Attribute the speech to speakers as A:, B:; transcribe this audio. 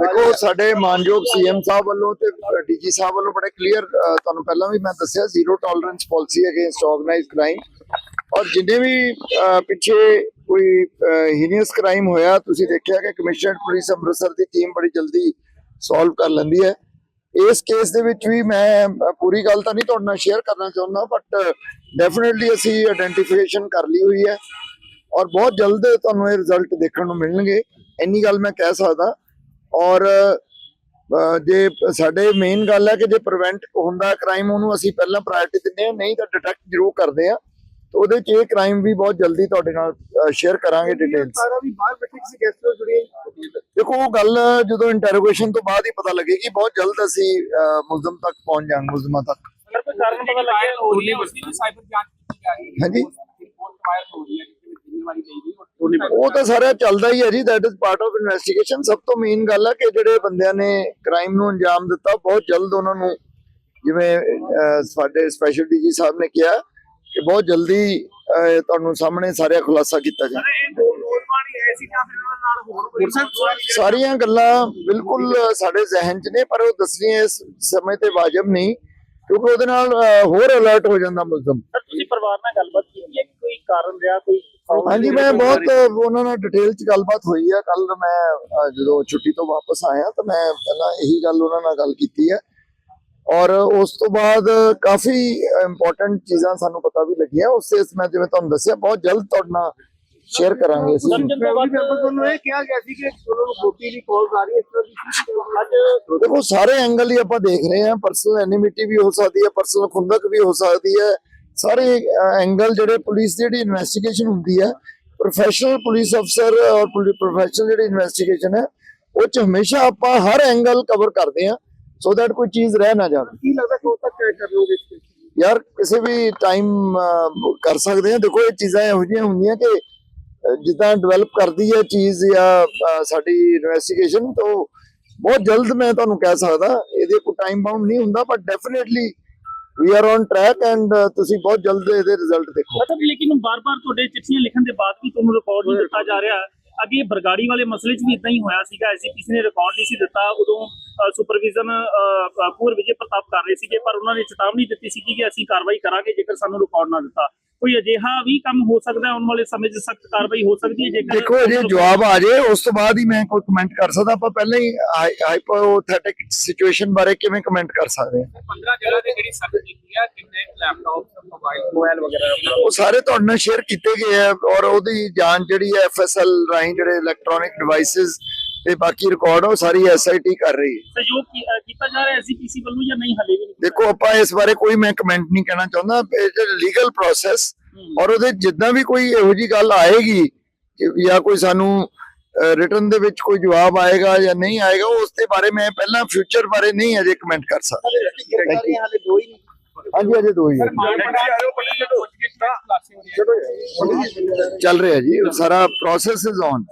A: ਦੇਖੋ ਸਾਡੇ ਮਾਨਯੋਗ ਸੀਐਮ ਸਾਹਿਬ ਵੱਲੋਂ ਤੇ ਡੀਜੀ ਸਾਹਿਬ ਵੱਲੋਂ ਬੜੇ ਕਲੀਅਰ ਤੁਹਾਨੂੰ ਪਹਿਲਾਂ ਵੀ ਮੈਂ ਦੱਸਿਆ zero tolerance policy against organised crime ਔਰ ਜਿੰਨੇ ਵੀ ਪਿੱਛੇ ਕੋਈ ਹੀਨੀਅਸ ਕ੍ਰਾਈਮ ਹੋਇਆ ਤੁਸੀਂ ਦੇਖਿਆ ਕਿ ਕਮਿਸ਼ਨਰ ਪੁਲਿਸ ਅੰਮ੍ਰਿਤਸਰ ਦੀ ਟੀਮ ਬੜੀ ਜਲਦੀ ਸੋਲਵ ਕਰ ਲੈਂਦੀ ਹੈ। ਇਸ ਕੇਸ ਦੇ ਵਿੱਚ ਵੀ ਮੈਂ ਪੂਰੀ ਗੱਲ ਤਾਂ ਨਹੀਂ ਤੁਹਾਡੇ ਨਾਲ ਸ਼ੇਅਰ ਕਰਨਾ ਚਾਹੁੰਦਾ ਬਟ ਡੈਫੀਨਿਟਲੀ ਅਸੀਂ ਆਇਡੈਂਟੀਫਿਕੇਸ਼ਨ ਕਰ ਲਈ ਹੋਈ ਹੈ। ਔਰ ਬਹੁਤ ਜਲਦ ਤੁਹਾਨੂੰ ਇਹ ਰਿਜ਼ਲਟ ਦੇਖਣ ਨੂੰ ਮਿਲਣਗੇ। ਇੰਨੀ ਗੱਲ ਮੈਂ ਕਹਿ ਸਕਦਾ ਔਰ ਜੇ ਸਾਡੇ ਮੇਨ ਗੱਲ ਹੈ ਕਿ ਜੇ ਪ੍ਰੀਵੈਂਟ ਹੁੰਦਾ ਕ੍ਰਾਈਮ ਉਹਨੂੰ ਅਸੀਂ ਪਹਿਲਾਂ ਪ੍ਰਾਇੋਰਟੀ ਦਿੰਦੇ ਹਾਂ ਨਹੀਂ ਤਾਂ ਡਿਟੈਕਟ ਜ਼ਰੂਰ ਕਰਦੇ ਹਾਂ। ਤੇ ਉਹਦੇ ਚ ਇਹ ਕ੍ਰਾਈਮ ਵੀ ਬਹੁਤ ਜਲਦੀ ਤੁਹਾਡੇ ਨਾਲ ਸ਼ੇਅਰ ਕਰਾਂਗੇ ਡਿਟੇਲਸ
B: ਸਾਰਾ ਵੀ ਬਾਹਰ ਬੈਠੇ ਕਿਸੇ ਗੈਸਟ ਨਾਲ ਜੁੜੀ
A: ਦੇਖੋ ਉਹ ਗੱਲ ਜਦੋਂ ਇੰਟਰੋਗੇਸ਼ਨ ਤੋਂ ਬਾਅਦ ਹੀ ਪਤਾ ਲੱਗੇਗੀ ਬਹੁਤ ਜਲਦ ਅਸੀਂ ਮੁਲਜ਼ਮ ਤੱਕ ਪਹੁੰਚ ਜਾਵਾਂਗੇ ਮੁਲਜ਼ਮਾਂ ਤੱਕ।
C: ਸਰ ਕੋਈ ਕਾਰਨ ਪਤਾ ਲੱਗਿਆ? ਹੋ ਰਹੀ ਹੈ ਉਸ ਦੀ ਸਾਈਬਰ ਜਾਂਚ ਕੀਤੀ ਜਾ ਰਹੀ ਹੈ।
A: ਹਾਂਜੀ। ਉਹ ਤਾਂ ਸਾਰਾ ਚੱਲਦਾ ਹੀ ਹੈ ਜੀ that is part of investigation ਸਭ ਤੋਂ ਮੇਨ ਗੱਲ ਹੈ ਕਿ ਜਿਹੜੇ ਬੰਦਿਆਂ ਨੇ ਕ੍ਰਾਈਮ ਨੂੰ ਅੰਜਾਮ ਦਿੱਤਾ ਬਹੁਤ ਜਲਦ ਉਹਨਾਂ ਨੂੰ ਜਿਵੇਂ ਸਾਡੇ ਸਪੈਸ਼ਲ ਡੀਜੀ ਸਾਹਿਬ ਨੇ ਕਿਹਾ ਕਿ ਬਹੁਤ ਜਲਦੀ ਤੁਹਾਨੂੰ ਸਾਹਮਣੇ ਸਾਰਾ ਖੁਲਾਸਾ ਕੀਤਾ ਜਾਏ। ਸਾਰੀਆਂ ਗੱਲਾਂ ਬਿਲਕੁਲ ਸਾਡੇ ਜ਼ਿਹਨ 'ਚ ਨੇ ਪਰ ਉਹ ਦੱਸਣੀਆਂ ਇਸ ਸਮੇਂ ਤੇ ਵਾਜਬ ਨਹੀਂ ਕਿਉਂਕਿ ਉਹਦੇ ਨਾਲ ਹੋਰ ਅਲਰਟ ਹੋ ਜਾਂਦਾ ਮੁਲਜ਼ਮ।
C: ਸਰ ਤੁਸੀਂ ਪਰਿਵਾਰ ਨਾਲ ਗੱਲਬਾਤ ਕੀਤੀ ਹੈ ਕਿ ਕੋਈ ਕਾਰਨ ਰਿਹਾ ਕੋਈ
A: ਹਾਂਜੀ ਮੈਂ ਬਹੁਤ ਉਹਨਾਂ ਨਾਲ ਡਿਟੇਲ 'ਚ ਗੱਲਬਾਤ ਹੋਈ ਹੈ। ਕੱਲ ਮੈਂ ਜਦੋਂ ਛੁੱਟੀ ਤੋਂ ਵਾਪਸ ਆਇਆ ਤਾਂ ਮੈਂ ਪਹਿਲਾਂ ਇਹੀ ਗੱਲ ਉਹਨਾਂ ਨਾਲ ਗੱਲ ਕੀਤੀ ਹੈ। ਔਰ ਉਸ ਤੋਂ ਬਾਅਦ ਕਾਫੀ ਇੰਪੋਰਟੈਂਟ ਚੀਜ਼ਾਂ ਸਾਨੂੰ ਪਤਾ ਵੀ ਲੱਗੀਆਂ। ਉਸ ਤੇ ਮੈਂ ਜਿਵੇਂ ਤੁਹਾਨੂੰ ਦੱਸਿਆ ਬਹੁਤ ਜਲਦ ਤੁਹਾਡੇ ਨਾਲ ਸ਼ੇਅਰ ਕਰਾਂਗੇ ਅਸੀਂ।
B: ਤੁਹਾਨੂੰ ਇਹ ਕਿਹਾ ਗਿਆ ਸੀ ਕਿ ਉਹਨਾਂ ਨੂੰ ਗੋਪੀ ਦੀ ਕਾਲ ਆ ਰਹੀ ਹੈ ਇਸ ਤਰ੍ਹਾਂ ਦੀ
C: ਅੱਜ
A: ਦੇਖੋ ਸਾਰੇ ਐਂਗਲ ਹੀ ਆਪਾਂ ਦੇਖ ਰਹੇ ਹਾਂ। ਪਰਸਨਲ ਐਨਿਮਿਟੀ ਵੀ ਹੋ ਸਕਦੀ ਹੈ ਪਰਸਨਲ ਖੁੰਦਕ ਵੀ ਹੋ ਸਕਦੀ ਹੈ। ਸਾਰੇ ਐਂਗਲ ਜਿਹੜੇ ਪੁਲਿਸ ਦੀ ਜਿਹੜੀ ਇਨਵੈਸਟੀਗੇਸ਼ਨ ਹੁੰਦੀ ਹੈ ਪ੍ਰੋਫੈਸ਼ਨਲ ਪੁਲਿਸ ਅਫਸਰ ਔਰ ਪ੍ਰੋਫੈਸ਼ਨਲ ਜਿਹੜੀ ਇਨਵੈਸਟੀਗੇਸ਼ਨ ਹੈ ਉਹ ਚ ਹਮੇਸ਼ਾ ਆਪਾਂ ਹਰ ਐਂਗਲ ਕਵਰ ਕਰਦੇ ਹਾਂ ਸੋ ਦੈਟ ਕੋਈ ਚੀਜ਼ ਰਹਿ ਨਾ ਜਾਵੇ
B: ਕੀ ਲੱਗਦਾ ਕਦੋਂ ਤੱਕ ਤੈਅ ਕਰ ਲੋਗੇ?
A: ਯਾਰ ਕਿਸੇ ਵੀ ਟਾਈਮ ਕਰ ਸਕਦੇ ਹਾਂ ਦੇਖੋ ਇਹ ਚੀਜ਼ਾਂ ਇਹੋ ਜਿਹੀਆਂ ਹੁੰਦੀਆਂ ਕਿ ਜਿੱਦਾਂ ਡਿਵੈਲਪ ਕਰਦੀ ਹੈ ਚੀਜ਼ ਜਾਂ ਸਾਡੀ ਇਨਵੈਸਟੀਗੇਸ਼ਨ ਤੋਂ ਬਹੁਤ ਜਲਦ ਮੈਂ ਤੁਹਾਨੂੰ ਕਹਿ ਸਕਦਾ ਇਹਦੇ ਕੋਈ ਟਾਈਮ ਬਾਉਂਡ ਨਹੀਂ ਹੁੰਦਾ ਪਰ definitely we are on track and ਤੁਸੀਂ ਬਹੁਤ ਜਲਦ ਇਹਦੇ ਰਿਜ਼ਲਟ ਦੇਖੋ।
C: ਮਤਲਬ ਲੇਕਿਨ ਬਾਰ-ਬਾਰ ਤੁਹਾਡੇ ਚਿੱਠੀਆਂ ਲਿਖਣ ਦੇ ਬਾਅਦ ਵੀ ਤੁਹਾਨੂੰ ਰਿਕਾਰਡ ਨਹੀਂ ਦਿੱਤਾ ਜਾ ਰਿਹਾ। ਅੱਗੇ ਬਰਗਾੜੀ ਵਾਲੇ ਮਸਲੇ 'ਚ ਵੀ ਇਦਾਂ ਹੀ ਹੋਇਆ ਸੀਗਾ। ਐਸਜੀਪੀਸੀ ਨੇ ਰਿਕਾਰਡ ਨਹੀਂ ਸੀ ਦਿੱਤਾ। ਉਦੋਂ ਸੁਪਰਵਿਜ਼ਨ ਪੂਰ ਵਿਜੇ ਪ੍ਰਤਾਪ ਕਰ ਰਹੇ ਸੀਗੇ, ਪਰ ਉਹਨਾਂ ਨੇ ਚੇਤਾਵਨੀ ਦਿੱਤੀ ਸੀ ਕਿ ਅਸੀਂ ਕਾਰਵਾਈ ਕਰਾਂਗੇ ਜੇਕਰ ਸਾਨੂੰ ਰਿਕਾਰਡ ਨਾ ਦਿੱਤਾ। ਕੋਈ ਅਜਿਹਾ ਵੀ ਕੰਮ ਹੋ ਸਕਦਾ ਹੈ ਆਉਣ ਵਾਲੇ ਸਮੇਂ 'ਚ ਸਖਤ ਕਾਰਵਾਈ ਹੋ ਸਕਦੀ ਹੈ ਜੇਕਰ
A: ਦੇਖੋ ਜੇ ਜਵਾਬ ਆ ਜਾਏ ਉਸ ਤੋਂ ਬਾਅਦ ਹੀ ਮੈਂ ਕੋਈ ਕਮੈਂਟ ਕਰ ਸਕਦਾ ਆਪਾਂ ਪਹਿਲਾਂ ਹੀ ਹਾਈਪੋਥੈਟਿਕ ਸਿਚੁਏਸ਼ਨ ਬਾਰੇ ਕਿਵੇਂ ਕਮੈਂਟ ਕਰ ਸਕਦੇ ਹਾਂ?
C: 15 ਜਗ੍ਹਾ ਤੇ ਜਿਹੜੀ ਸਖਤ ਕੀਤੀ ਹੈ ਕਿੰਨੇ ਲੈਪਟਾਪ ਮੋਬਾਈਲ ਮੋਬਾਈਲ ਵਗੈਰਾ
A: ਉਹ ਸਾਰੇ ਤੁਹਾਡੇ ਨਾਲ ਸ਼ੇਅਰ ਕੀਤੇ ਗਏ ਆ ਔਰ ਉਹਦੀ ਜਾਂਚ ਜਿਹੜੀ ਹੈ ਐਫਐਸਐਲ ਰਾਹੀਂ ਜਿਹੜੇ ਇਲੈਕਟ੍ਰੋਨਿਕ ਡਿਵਾਈਸਸ ਤੇ ਬਾਕੀ ਰਿਕਾਰਡ ਉਹ ਸਾਰੀ ਐਸਆਈਟੀ ਕਰ ਰਹੀ ਹੈ।
C: ਸਹਿਯੋਗ ਕੀਤਾ ਜਾ ਰਿਹਾ ਐਸਜੀਪੀਸੀ ਵੱਲੋਂ ਜਾਂ ਨਹੀਂ ਹਲੇ ਵੀ ਨਹੀਂ?
A: ਦੇਖੋ ਆਪਾਂ ਇਸ ਬਾਰੇ ਕੋਈ ਮੈਂ ਕਮੈਂਟ ਨਹੀਂ ਕਹਿਣਾ ਚਾਹੁੰਦਾ। ਇਹ ਲੀਗਲ ਪ੍ਰੋਸੈਸ ਔਰ ਉਹਦੇ ਜਿੱਦਾਂ ਵੀ ਕੋਈ ਇਹੋ ਜੀ ਗੱਲ ਆਏਗੀ ਕਿ ਜਾਂ ਕੋਈ ਸਾਨੂੰ ਰਿਟਰਨ ਦੇ ਵਿੱਚ ਕੋਈ ਜਵਾਬ ਆਏਗਾ ਜਾਂ ਨਹੀਂ ਆਏਗਾ ਉਸ ਦੇ ਬਾਰੇ ਮੈਂ ਪਹਿਲਾਂ ਫਿਊਚਰ ਬਾਰੇ ਨਹੀਂ ਅਜੇ ਕਮੈਂਟ ਕਰ ਸਕਦਾ।
B: ਹਾਲੇ ਦੋ ਹੀ
A: ਹਾਂਜੀ ਅਜੇ ਦੋ ਹੀ ਹੈ। ਚੱਲ। ਰਿਹਾ ਜੀ ਸਾਰਾ ਪ੍ਰੋਸੈਸ ਇਜ਼ ਔਨ